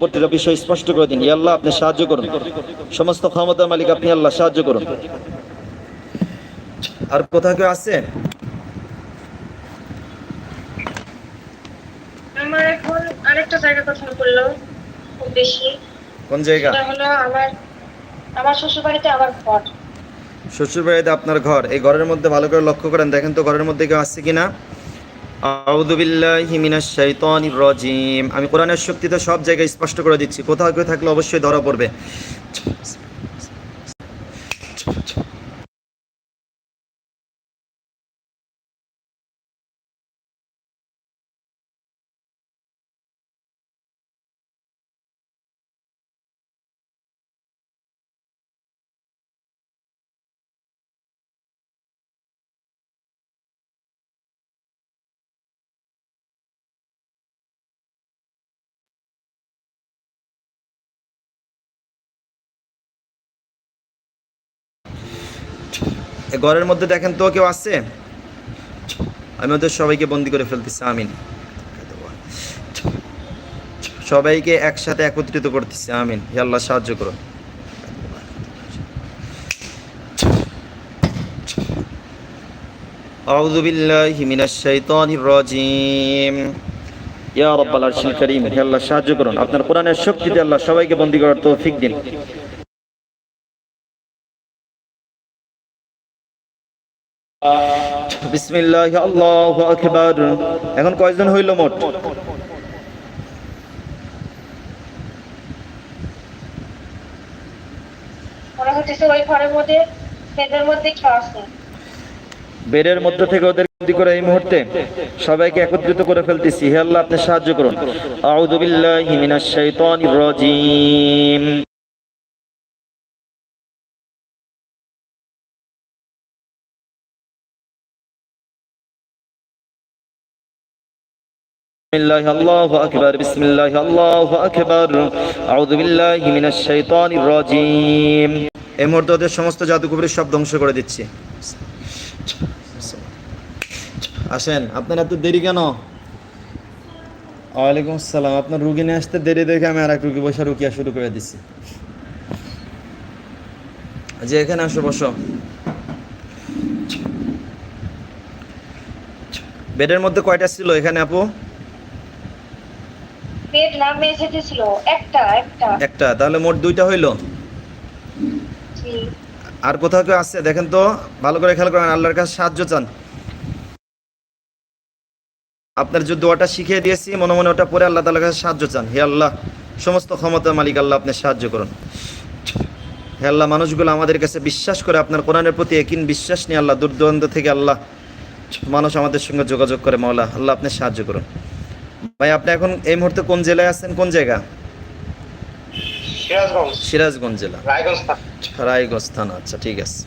প্রতিটা বিষয় স্পষ্ট করে দিন। আল্লাহ আপনি সাহায্য করুন। সমস্ত ক্ষমতার মালিক আপনি আল্লাহ সাহায্য করুন। আর কোথাও কেউ আছে? আমার এখন আরেকটা জায়গা কথা বলল বেশি। কোন জায়গা? সেটা হলো আমার আমার শ্বশুর বাড়িতে আমার ঘর। শ্বশুর বাড়িতে আপনার ঘর। এই ঘরের মধ্যে ভালো করে লক্ষ্য করেন। দেখেন তো ঘরের মধ্যে কেউ আছে কিনা আউযু বিল্লাহি মিনাশ শাইতানির রাজিম। আমি কোরআনের শক্তিতে সব জায়গায় স্পষ্ট করে দিচ্ছি। কোথাও কেউ থাকলে অবশ্যই ধরা পড়বে। ঘরের মধ্যে দেখেন তো কেউ আছে আমি ওদের সবাইকে বন্দি করে ফেলতেছি আমিন সবাইকে একসাথে একত্রিত করতেছি আমিন হে আল্লাহ সাহায্য করুন أعوذ بالله من الشيطان الرجيم ইয়া রব্বাল আরশিল করিম হে আল্লাহ সাহায্য করুন আপনার কোরআনের শক্তিতে আল্লাহ সবাইকে বন্দি করার তৌফিক দিন বিসমিল্লাহ আল্লাহু আকবার। এখন কয়জন হইল মোট? বেডের মধ্য থেকে ওদের বন্দি করে এই মুহূর্তে সবাইকে একত্রিত করে ফেলতেছি। হে আল্লাহ আপনি সাহায্য করুন। আউযু বিল্লাহি মিনাশ শাইতানির রাজিম। الله الله أكبر بسم الله الله أكبر أعوذ بالله من الشيطان الرجيم এই মুহূর্তে ওদের সমস্ত জাদুকবরের সব ধ্বংস করে দিচ্ছি আসেন আপনার এত দেরি কেন ওয়ালাইকুম আসসালাম আপনার রুগী নিয়ে আসতে দেরি দেখে আমি আর এক রুগী বসে রুকিয়া শুরু করে দিচ্ছি যে এখানে আসো বসো বেডের মধ্যে কয়টা ছিল এখানে আপু না ছিল একটা একটা। একটা তাহলে মোট দুইটা হইল? আর কোথাও কেউ আছে? দেখেন তো ভালো করে খেয়াল করেন আল্লাহর কাছে সাহায্য চান। আপনার যে দোয়াটা শিখিয়ে দিয়েছি মনে মনে ওটা পরে আল্লাহ তাআলার কাছে সাহায্য চান। হে আল্লাহ সমস্ত ক্ষমতার মালিক আল্লাহ আপনি সাহায্য করুন। হে আল্লাহ মানুষগুলো আমাদের কাছে বিশ্বাস করে আপনার কোরআনের প্রতি একিন বিশ্বাস নিয়ে আল্লাহ দূর দূরান্ত থেকে আল্লাহ মানুষ আমাদের সঙ্গে যোগাযোগ করে মাওলা আল্লাহ আপনি সাহায্য করুন। ভাই আপনি এখন এই মুহূর্তে কোন জেলায় আছেন? কোন জায়গা? সিরাজগঞ্জ। সিরাজগঞ্জ জেলা। রায়গঞ্জ থানা। আচ্ছা ঠিক আছে।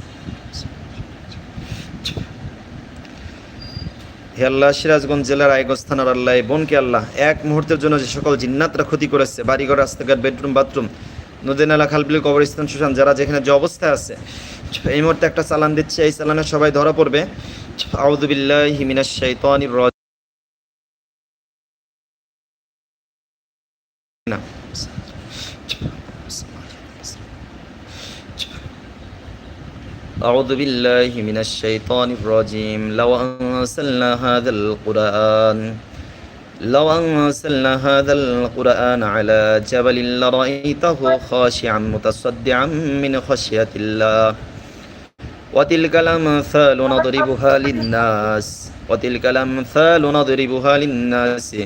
হে আল্লাহ সিরাজগঞ্জ জেলার রায়গঞ্জ থানার আল্লাহ বোনকে আল্লাহ এক মুহূর্তের জন্য যে সকল জিন্নাতরা ক্ষতি করেছে বাড়িঘর রাস্তাঘাট বেডরুম বাথরুম নদী নালা খালবিল কবরস্থান সুশান যারা যেখানে যে অবস্থায় আছে এই মুহূর্তে একটা চালান দিচ্ছে এই চালানে সবাই ধরা পড়বে। আউদুবিল্লাহ মিনাশ শাইতানির না أعوذ بالله من الشيطان الرجيم لو أنزلنا هذا القرآن لو أنزلنا هذا القرآن على جبل لرأيته خاشعا متصدعا من خشية الله وتلك الأمثال نضربها للناس وتلك الأمثال نضربها للناس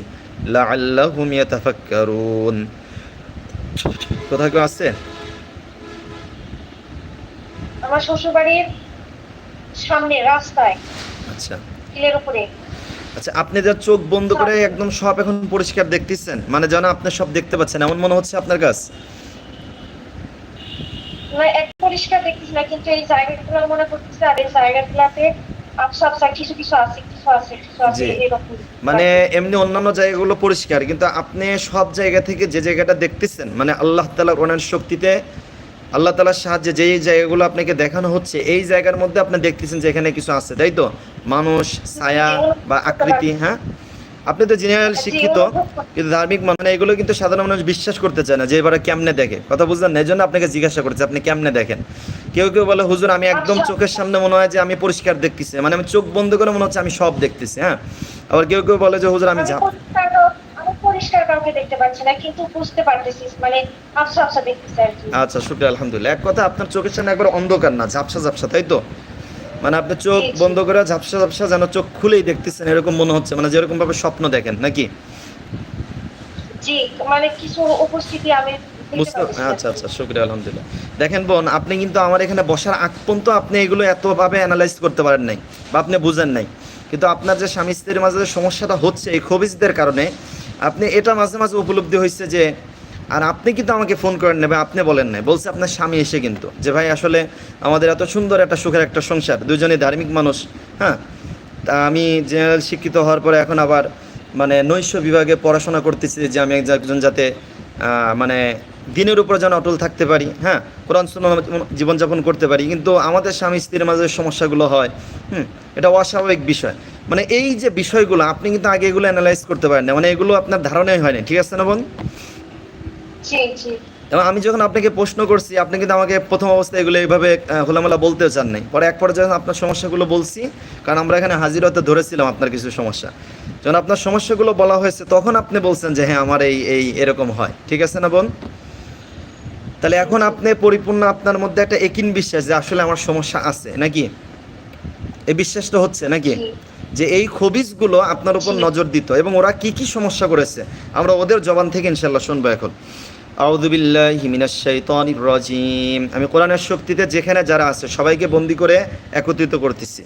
আচ্ছা। আচ্ছা, আপনি যা চোখ বন্ধ করে একদম সব এখন পরিষ্কার দেখতেছেন মানে যেন আপনি সব দেখতে পাচ্ছেন এমন মনে হচ্ছে আপনার কাছ? না এক পরিষ্কার দেখতেছি না কিন্তু এই জায়গাগুলো মনে করতেছে আর এই জায়গাগুলোতে মানে এমনি অন্যান্য জায়গাগুলো পরিষ্কার কিন্তু আপনি সব জায়গা থেকে যে জায়গাটা দেখতেছেন মানে আল্লাহ তালার অনেক শক্তিতে আল্লাহ তালার সাহায্যে যেই জায়গাগুলো আপনাকে দেখানো হচ্ছে এই জায়গার মধ্যে আপনি দেখতেছেন যে এখানে কিছু আছে তাই তো? মানুষ ছায়া বা আকৃতি হ্যাঁ? আপনি তো জেনারেল শিক্ষিত কিন্তু ধার্মিক মানে এগুলো কিন্তু সাধারণ মানুষ বিশ্বাস করতে চায় না যে এবারে কেমনে দেখে। কথা বুঝলেন না? এই জন্য আপনাকে জিজ্ঞাসা করছে আপনি কেমনে দেখেন? কেউ কেউ বলে হুজুর আমি একদম আচ্ছা। চোখের সামনে মনে হয় যে আমি পরিষ্কার দেখতেছি মানে আমি চোখ বন্ধ করে মনে হচ্ছে আমি সব দেখতেছি হ্যাঁ? আবার কেউ কেউ বলে যে হুজুর আমি আমি ঝাপ পরিষ্কার কাউ- আমি পরিষ্কার কাউকে দেখতে পাচ্ছি না কিন্তু বুঝতে পারতেছি মানে আফসা আফসা দেখতেছি আচ্ছা শুক্রিয়া আলহামদুলিল্লাহ। এক কথা আপনার চোখের সামনে একবার অন্ধকার না ঝাপসা ঝাপসা তাই তো? মানে আপনি চোখ। বন্ধ করে ঝাপসা ঝাপসা যেন চোখ খুলেই দেখতেছেন এরকম মনে হচ্ছে মানে যেরকম ভাবে স্বপ্ন দেখেন নাকি? জি মানে কিছু উপস্থিতি আমি আচ্ছা আচ্ছা শুক্রিয়া আলহামদুলিল্লাহ। দেখেন বোন আপনি কিন্তু আমার এখানে বসার আগ পর্যন্ত আপনি এগুলো এতভাবে অ্যানালাইজ করতে পারেন নাই বা আপনি বুঝেন নাই। কিন্তু আপনার যে স্বামী স্ত্রীর মাঝে যে সমস্যাটা হচ্ছে এই খবিজদের কারণে আপনি এটা মাঝে মাঝে উপলব্ধি হয়েছে যে আর আপনি কিন্তু আমাকে ফোন করেন নেবে আপনি বলেন নাই। বলছে আপনার স্বামী এসে কিন্তু যে ভাই আসলে আমাদের এত সুন্দর একটা সুখের একটা সংসার দুজনেই ধার্মিক মানুষ হ্যাঁ? তা আমি জেনারেল শিক্ষিত হওয়ার পরে এখন আবার মানে নৈশ বিভাগে পড়াশোনা করতেছি যে আমি একজন যাতে মানে দিনের উপর যেন অটল থাকতে পারি হ্যাঁ? কোরআন জীবনযাপন করতে পারি। কিন্তু আমাদের স্বামী স্ত্রীর মাঝে সমস্যাগুলো হয়, হুম? এটা অস্বাভাবিক বিষয়। মানে এই যে বিষয়গুলো, আপনি কিন্তু আগে এগুলো অ্যানালাইজ করতে পারেন না মানে এগুলো আপনার ধারণাই হয়নি ঠিক আছে না বোন? এবং আমি যখন আপনাকে প্রশ্ন করছি আপনি কিন্তু আমাকে প্রথম অবস্থায় এগুলো এইভাবে খোলামেলা বলতেও চান নাই। পরে এক পর্যায়ে যখন আপনার সমস্যাগুলো বলছি কারণ আমরা এখানে হাজির হতে ধরেছিলাম আপনার কিছু সমস্যা। যখন আপনার সমস্যাগুলো বলা হয়েছে তখন আপনি বলছেন যে হ্যাঁ আমার এই এই এরকম হয়। ঠিক আছে না বোন? তাহলে এখন আপনি পরিপূর্ণ আপনার মধ্যে একটা একিন বিশ্বাস যে আসলে আমার সমস্যা আছে। নাকি? এই বিশ্বাসটা হচ্ছে নাকি। যে এই খবিজগুলো আপনার উপর নজর দিত এবং ওরা কি কি সমস্যা করেছে আমরা ওদের জবান থেকে ইনশাল্লাহ শুনব এখন। রাজিম। আমি কোরআনের শক্তিতে যেখানে যারা আছে সবাইকে বন্দি করে একত্রিত করতেছি।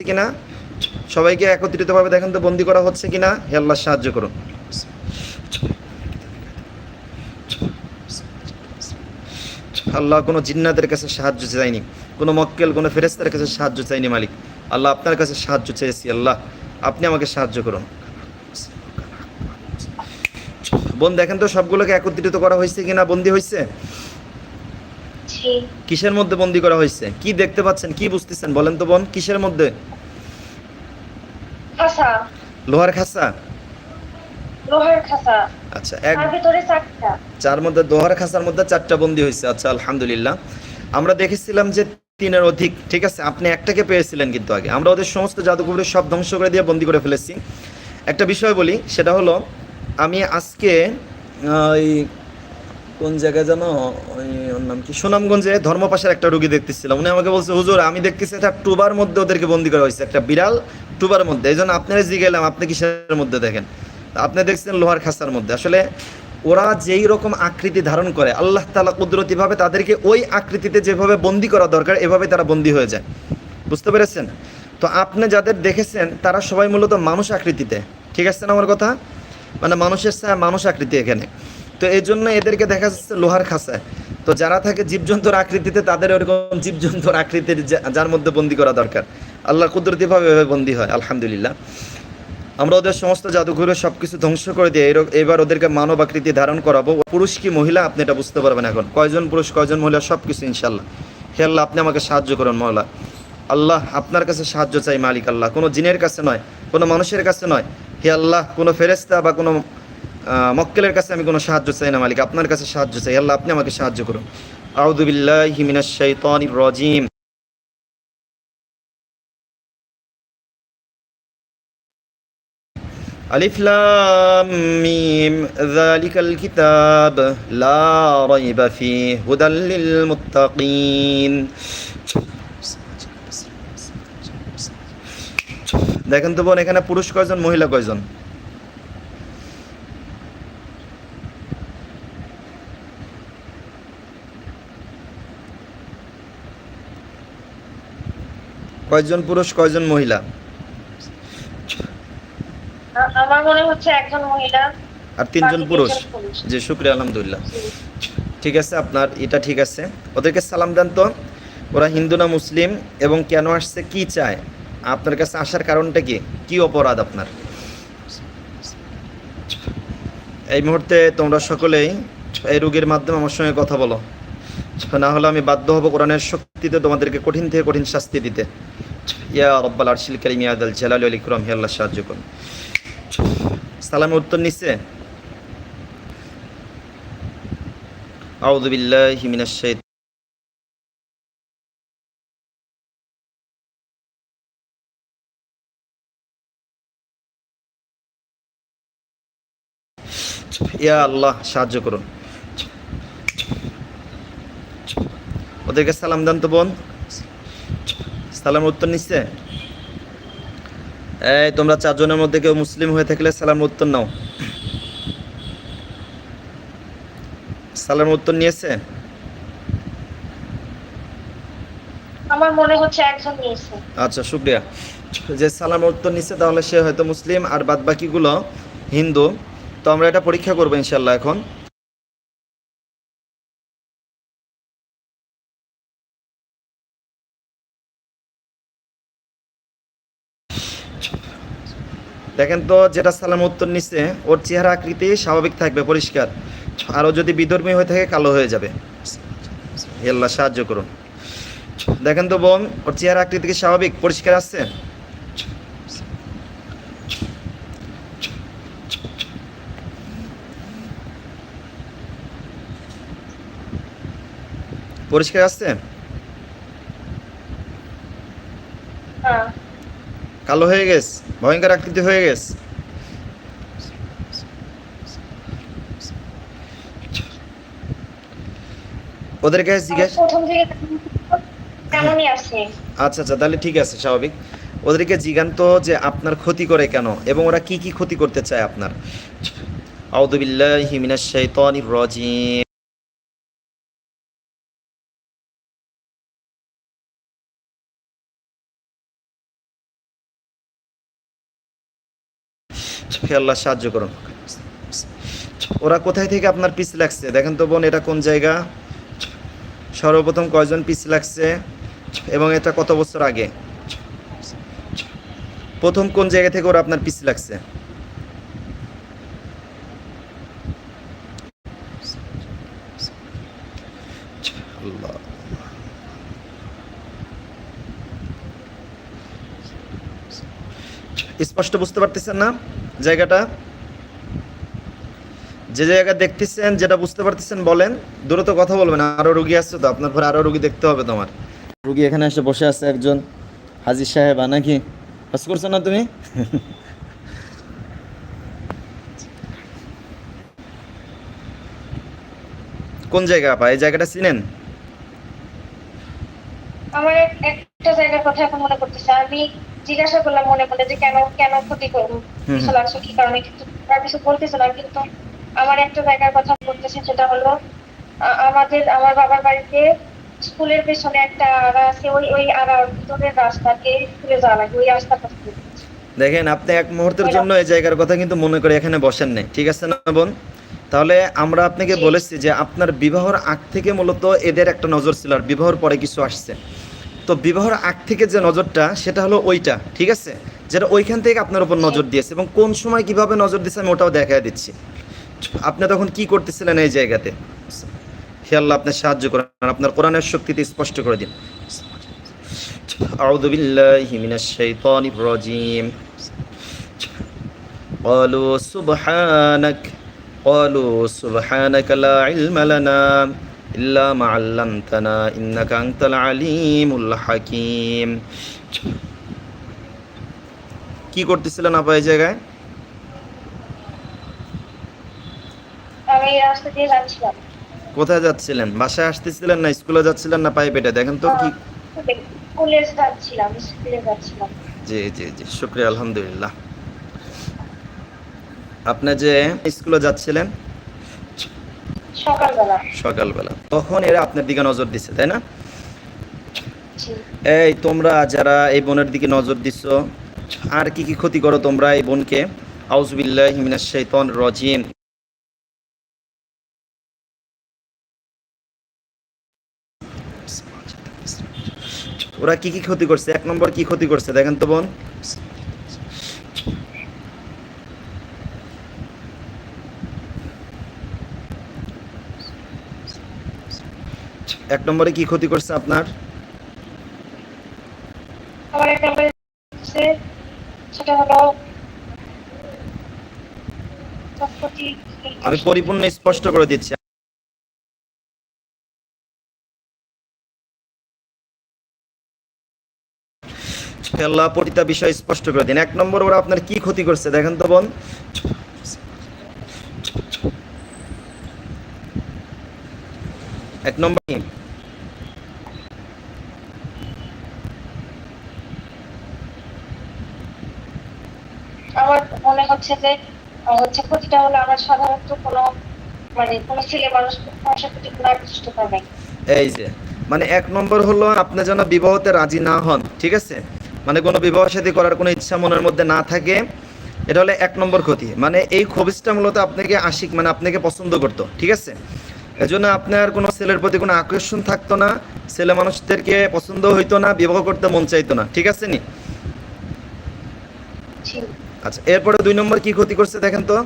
কিনা? সবাইকে একত্রিতভাবে দেখেন তো বন্দি করা হচ্ছে কিনা? হে আল্লাহ সাহায্য করুন। আল্লাহ কোনো জিন্নাতের কাছে সাহায্য চাইনি কোনো মক্কেল কোনো ফেরেস্তার কাছে সাহায্য চাইনি মালিক। আল্লাহ আপনার কাছে সাহায্য চেয়েছি আল্লাহ আপনি আমাকে সাহায্য করুন। বোন দেখেন তো সবগুলোকে একত্রিত করা হয়েছে কিনা বন্দি হয়েছে? কিসের মধ্যে বন্দি করা হয়েছে? কি দেখতে পাচ্ছেন কি বুঝতেছেন? বলেন তো বোন কিসের মধ্যে? লোহার খাসা? লোহার খাসা আচ্ছা এক ভিতরে চারটা। চার মধ্যে দোহার খাসার মধ্যে চারটা বন্দি হয়েছে। আচ্ছা আলহামদুলিল্লাহ। আমরা দেখেছিলাম যে তিনের অধিক ঠিক আছে? আপনি একটাকে পেয়েছিলেন কিন্তু আগে। আমরা ওদের সমস্ত জাদুঘরের সব ধ্বংস করে দিয়ে বন্দি করে ফেলেছি। একটা বিষয় বলি সেটা হলো আমি আজকে ওই কোন জায়গায় যেন ওই ওর নাম কি? সুনামগঞ্জে ধর্মপাশের একটা রুগী দেখতেছিলাম। উনি আমাকে বলছে হুজুর আমি দেখতেছি একটা টুবার মধ্যে ওদেরকে বন্দি করা হয়েছে। একটা বিড়াল টুবার মধ্যে। এই জন্য আপনারা জিগেলাম আপনি কিসের মধ্যে দেখেন? আপনি দেখছেন লোহার খাসার মধ্যে। আসলে ওরা যেই রকম আকৃতি ধারণ করে, আল্লাহ তালা কুদরতিভাবে তাদেরকে ওই আকৃতিতে যেভাবে বন্দি করা দরকার, এভাবে তারা বন্দি হয়ে যায়। বুঝতে পেরেছেন? তো আপনি যাদের দেখেছেন, তারা সবাই মূলত মানুষ আকৃতিতে। ঠিক আছে না আমার কথা? মানে মানুষের ছায়া মানুষ আকৃতি এখানে। তো এই জন্য এদেরকে দেখা যাচ্ছে লোহার খাঁচায়। তো যারা থাকে জীবজন্তুর আকৃতিতে, তাদের ওরকম জীবজন্তুর আকৃতির যার মধ্যে বন্দি করা দরকার। আল্লাহ কুদরতিভাবে এভাবে বন্দি হয়, আলহামদুলিল্লাহ। আমরা ওদের সমস্ত জাদুঘরে সব কিছু ধ্বংস করে দিয়ে এবার ওদেরকে মানব আকৃতি ধারণ করাবো। পুরুষ কি মহিলা? আপনি এটা বুঝতে পারবেন এখন। কয়জন পুরুষ, কয়জন মহিলা? সব কিছু ইনশাল্লাহ হে আল্লাহ, আপনি আমাকে সাহায্য করুন মহলা আল্লাহ, আপনার কাছে সাহায্য চাই, মালিক আল্লাহ। কোনো জিনের কাছে নয়, কোনো মানুষের কাছে নয়। হে আল্লাহ, কোনো ফেরেস্তা বা কোনো মক্কেলের কাছে আমি কোনো সাহায্য চাই না, মালিক। আপনার কাছে সাহায্য চাই। আল্লাহ, আপনি আমাকে সাহায্য করুন। আউদুবিল্লাহি মিনাশ শাইতানির আলিফ লাম মিম, যালিকাল কিতাব, লা রাইবা ফিহি হুদাল লিল মুত্তাকিন। দেখেন তো বোন, এখানে পুরুষ কয়জন, মহিলা কয়জন? কয়জন পুরুষ, কয়জন মহিলা? আমার মনে হচ্ছে একজন মহিলা আর তিনজন পুরুষ। শুক্রিয়া আলহামদুলিল্লাহ। ঠিক আছে আপনার এটা ঠিক আছে। ওদেরকে সালাম দেন তো। ওরা হিন্দু না মুসলিম এবং কেন আসছে কি চায়? আপনার কাছে আসার কারণটা কি? কি অপরাধ আপনার? এই মুহূর্তে তোমরা সকলেই এই রোগীর মাধ্যমে আমার সঙ্গে কথা বলো। না হলে আমি বাধ্য হব কোরআনের শক্তিতে তোমাদেরকে কঠিন থেকে কঠিন শাস্তি দিতে। ইয়া রব্বাল আরশিল কারিম ইয়া জালাল আল ইকরাম হে আল্লাহ সাহায্য করুন। সালামের উত্তর নিচ্ছে? ইয়া আল্লাহ, সাহায্য করুন। ওদেরকে সালাম দেন তো বোন। সালামের উত্তর নিচ্ছে? এই তোমরা চারজনের মধ্যে কেউ মুসলিম হয়ে থাকলে সালাম উত্তর নাও। সালাম উত্তর নিয়েছে? আমার মনে হচ্ছে একজন নিয়েছে। আচ্ছা শুক্রিয়া। যে সালাম উত্তর নিচ্ছে তাহলে সে হয়তো মুসলিম আর বাদ বাকিগুলো হিন্দু। তো আমরা এটা পরীক্ষা করব ইনশাল্লাহ এখন। দেখেন তো, যেটা সালাম উত্তর নিচ্ছে, ওর চেহারা আকৃতি স্বাভাবিক থাকবে, পরিষ্কার। আরও যদি বিধর্মী হয়ে থাকে, কালো হয়ে যাবে। আল্লাহ সাহায্য করুন। দেখেন তো বোন, ওর চেহারা আকৃতি কি স্বাভাবিক, পরিষ্কার আসছে পরিষ্কার আছে হ্যাঁ কালো হয়ে গেছে ভয়ঙ্কর আকৃতি হয়ে গেছে ওদের কাছে জিজ্ঞেস আচ্ছা আচ্ছা তাহলে ঠিক আছে স্বাভাবিক। ওদেরকে জিজ্ঞান তো যে আপনার ক্ষতি করে কেন এবং ওরা কি কি ক্ষতি করতে চায় আপনার। আউযু বিল্লাহি মিনাশ শাইতানির রাজিম। হে আল্লাহ, সাহায্য করুন। ওরা কোথায় থেকে আপনার পিস লাগছে? দেখেন তো বোন, এটা কোন জায়গা? সর্বপ্রথম কয়জন পিস লাগছে? এবং এটা কত বছর আগে? প্রথম কোন জায়গা থেকে ওরা আপনার পিস লাগছে আল্লাহ। স্পষ্ট বুঝতে পারতেছেন না জায়গাটা? যে জায়গা দেখতেছেন, যেটা বুঝতে পারতেছেন, বলেন। দ্রুত কথা বলবেন, আরও রুগী আসছে তো, আপনার পরে আরও রুগী দেখতে হবে তোমার। রুগী এখানে এসে বসে আছে একজন হাজির সাহেব নাকি? কাজ করছ না তুমি? কোন জায়গা, আপা? এই জায়গাটা চিনেন? আমার একটা জায়গার কথা এখন মনে করতেছে আমি জিজ্ঞাসা করলাম মনে মনে যে কেন কেন ক্ষতি করব? কিছু লাগছে কি? কারণে কিন্তু তার কিছু বলতেছিলাম কিন্তু আমার একটা জায়গার কথা বলতেছে সেটা হলো আমাদের আমার বাবার বাড়িতে স্কুলের পেছনে একটা আড়া আছে ওই ওই আড়ার ভিতরের রাস্তাকে স্কুলে যাওয়া লাগে ওই রাস্তাটা দিয়ে। দেখেন আপনি এক মুহূর্তের জন্য এই জায়গার কথা কিন্তু মনে করে এখানে বসেন নাই ঠিক আছে না বোন? তাহলে আমরা আপনাকে বলেছি যে আপনার বিবাহর আগ থেকে মূলত এদের একটা নজর ছিল আর বিবাহর পরে কিছু আসছে। তো বিবাহর আগ থেকে যে নজরটা সেটা হলো ওইটা ঠিক আছে যেটা ওইখান থেকে আপনার উপর নজর দিয়েছে এবং কোন সময় কিভাবে নজর দিয়েছে আমি ওটাও দেখা দিচ্ছি আপনি তখন কি করতেছিলেন এই জায়গাতে হে আল্লাহ আপনি সাহায্য করেন আর আপনার কোরআনের শক্তিতে স্পষ্ট করে দিন أعوذ بالله من الشيطان الرجيم قالوا سبحانك قالوا سبحانك لا علم لنا ইল্লা মা আল্লামতানা ইন্নাকা আনতাল আলিমুল হাকিম। কি করতেছিলেন আপা এই জায়গায়? কোথায় যাচ্ছিলেন? বাসায় আসতেছিলেন না স্কুলে যাচ্ছিলেন না প্রাইভেটে দেখেন তো কি জি জি জি শুক্রিয়া আলহামদুলিল্লাহ। আপনি যে স্কুলে যাচ্ছিলেন সকালবেলা। সকালবেলা। তখন এরা আপনার দিকে নজর দিচ্ছে তাই না? এই তোমরা যারা এই বোনের দিকে নজর দিচ্ছ আর কি কি ক্ষতি করো তোমরা এই বোনকে? আউজবিল্লাহ মিনাশ শাইতান রজিম। ওরা কি কি ক্ষতি করছে? এক নম্বর কি ক্ষতি করছে? দেখেন তো বোন। এক নম্বরে কি ক্ষতি করছে আপনার? আমার এক নম্বরে সেটা হলো আমি পরিপূর্ণ স্পষ্ট করে দিচ্ছি। আল্লাহ প্রতিটা বিষয় স্পষ্ট করে দিন। এক নম্বর ওরা আপনার কি ক্ষতি করছে? দেখেন তো বোন এক নম্বর কি? আমার মনে হচ্ছে যে হচ্ছে ক্ষতিটা হলো আমার সাধারণত কোনো মানে কোনো ছেলে মানুষ মানুষের প্রতি কোনো আকৃষ্ট করে এই যে মানে এক নম্বর হলো আপনি যেন বিবাহতে রাজি না হন, ঠিক আছে? মানে কোনো বিবাহ সাথী করার কোনো ইচ্ছা মনের মধ্যে না থাকে, এটা হলো এক নম্বর ক্ষতি। মানে এই খবিসটা মূলত আপনাকে আশিক মানে আপনাকে পছন্দ করতো, ঠিক আছে? এজন্য আপনার কোনো ছেলের প্রতি কোনো আকর্ষণ থাকতো না, ছেলে মানুষদেরকে পছন্দ হইতো না, বিবাহ করতে মন চাইতো না, ঠিক আছে নি? আচ্ছা এরপরে দুই নম্বর কি ক্ষতি করছে দেখেন তো।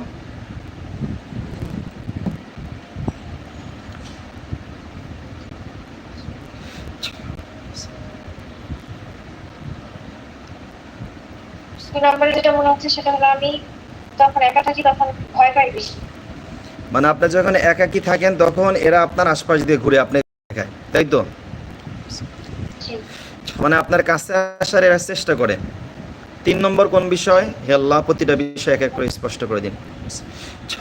নম্বরে যেটা মনে হচ্ছে সেটা হলো আমি যখন একা থাকি তখন ভয় পাই বেশি। মানে আপনি যখন একাকি থাকেন তখন এরা আপনার আশপাশ দিয়ে ঘুরে আপনাকে দেখায় তাই তো? মানে আপনার কাছে আসার এরা চেষ্টা করে। তিন নম্বর কোন বিষয়? হে আল্লাহ, প্রতিটা বিষয় এক এক করে স্পষ্ট করে দিন।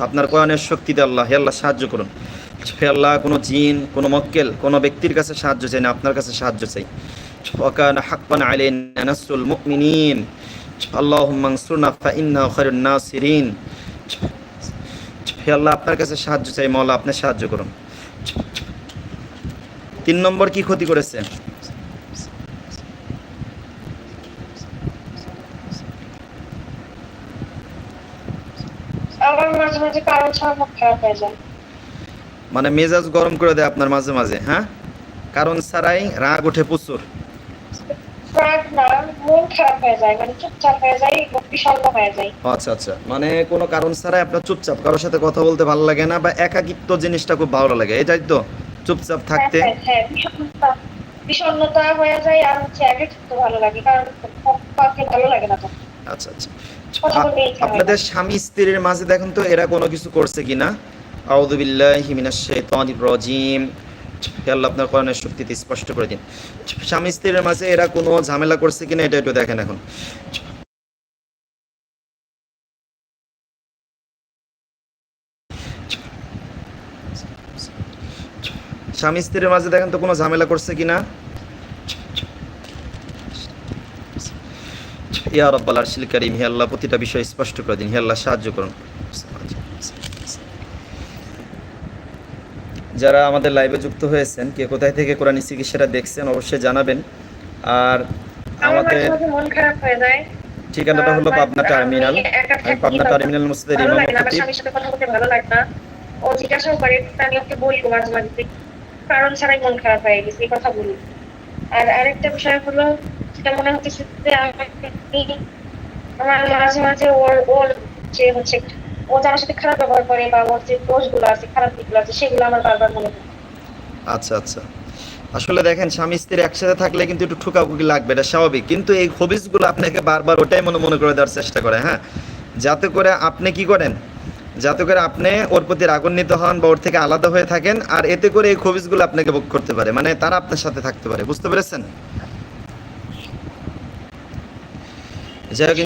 আপনার কোরআনের শক্তিতে আল্লাহ, হে আল্লাহ সাহায্য করুন। হে আল্লাহ, কোনো জিন, কোনো মক্কেল, কোনো ব্যক্তির কাছে সাহায্য চাই না, আপনার কাছে সাহায্য চাই। হাক্কান আলাইনা নাসরুল মুমিনিন। আল্লাহুম্মা আনসুরনা ফাইন্না খায়রুন নাসিরিন। হে আল্লাহ, আপনার কাছে সাহায্য চাই, মাওলা, আপনি সাহায্য করুন। তিন নম্বর কি ক্ষতি করেছে আমার মাঝে মাঝে কারণ ছাড়া মুখ খারাপ হয়ে যায়। মানে মেজাজ গরম করে দেয় আপনার মাঝে মাঝে হ্যাঁ? কারণ ছাড়াই রাগ ওঠে প্রচুর। মন হয়ে হয়ে হয়ে আচ্ছা আচ্ছা। মানে কোনো কারণ ছাড়াই আপনার চুপচাপ কারোর সাথে কথা বলতে ভালো লাগে না বা একাকিত্ব জিনিসটা খুব ভালো লাগে এটাই তো চুপচাপ থাকতে। হ্যাঁ, হ্যাঁ, বিষণ্ণতা হয়ে যায় আর হচ্ছে থাকতে ভালো লাগে কারণ ভালো লাগে না আচ্ছা আচ্ছা। আপনাদের স্বামী স্ত্রীর মাঝে দেখেন তো এরা কোনো কিছু করছে কিনা? আউযু বিল্লাহি মিনাশ শাইতানির রাজিম। আল্লাহ আপনার কোরআনের শক্তিতে স্পষ্ট করে দিন। স্বামী স্ত্রীর মাঝে এরা কোনো ঝামেলা করছে কিনা এটা একটু দেখেন এখন। স্বামী স্ত্রীর মাঝে দেখেন তো কোনো ঝামেলা করছে কিনা? ইয়া রব্বাল আরশিল কারীম হে আল্লাহ প্রতিটা বিষয় স্পষ্ট করে দিন। হে আল্লাহ সাহায্য করুন। যারা আমাদের লাইভে যুক্ত হয়েছেন কে কোথায় থেকে কোরআনী চিকিৎসাটা দেখছেন অবশ্যই জানাবেন। আর আমাদের ঠিকানাটা হলো পাবনা টার্মিনাল আমি পাবনা টার্মিনাল মসজিদের ইমাম ও জিজ্ঞাসাও করে আমি ওকে বলি মাঝে মাঝে? কারণ ছাড়াই মন খারাপ হয়ে গেছে এই কথা বলি। আর আরেকটা বিষয় হলো, যেটা মনে হচ্ছে যে আমি আমার মাঝে মাঝে ওর ওর যে হচ্ছে ও যে আমার সাথে খারাপ ব্যবহার করে বা ওর যে দোষগুলো আছে, খারাপ দিকগুলো আছে, সেগুলো আমার বারবার মনে পড়ে। আচ্ছা আচ্ছা। আসলে দেখেন, স্বামী স্ত্রী একসাথে থাকলে কিন্তু একটু ঠুকাঠুকি লাগবে, এটা স্বাভাবিক। কিন্তু এই হবিসগুলো আপনাকে বারবার ওটাই মনে মনে করে দেওয়ার চেষ্টা করে হ্যাঁ? যাতে করে আপনি কি করেন যাতে করে আপনি ওর প্রতি রাগান্বিত হন বা ওর থেকে আলাদা হয়ে থাকেন, আর এতে করে এই হবিসগুলো আপনাকে বুক করতে পারে। মানে তারা আপনার সাথে থাকতে পারে। বুঝতে পেরেছেন? যাই হোক